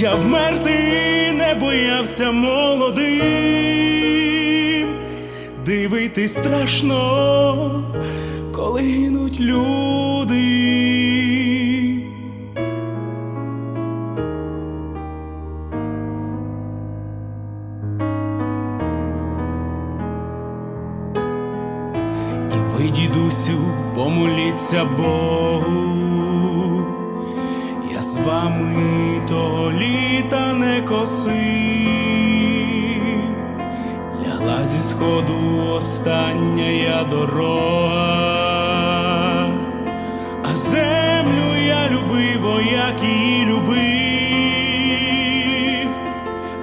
Я вмерти не боявся молодим, дивитись страшно, коли гинуть люди. І ви, дідусю, помоліться Богу, я з вами літа косив, лягла зі сходу остання я дорога, а землю я любив, о, як її любив,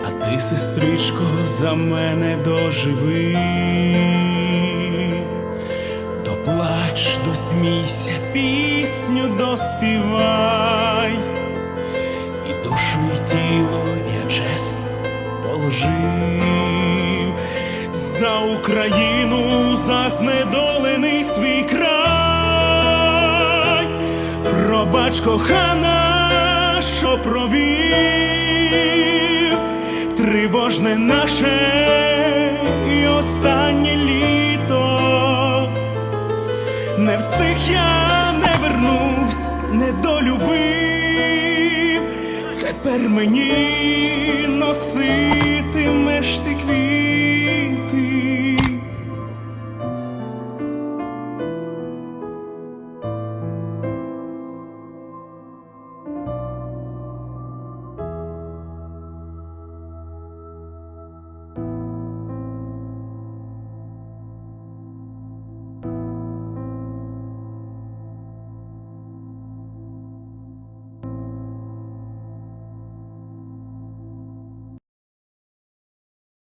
а ти, сестричко, за мене доживи. Доплач, досмійся, пісню доспівай, і душу, і тіло Україну, за знедолений свій край, пробач кохана, що провів, тривожне наше і останнє літо. Не встиг я, не вернувсь, не долюбив, тепер мені носи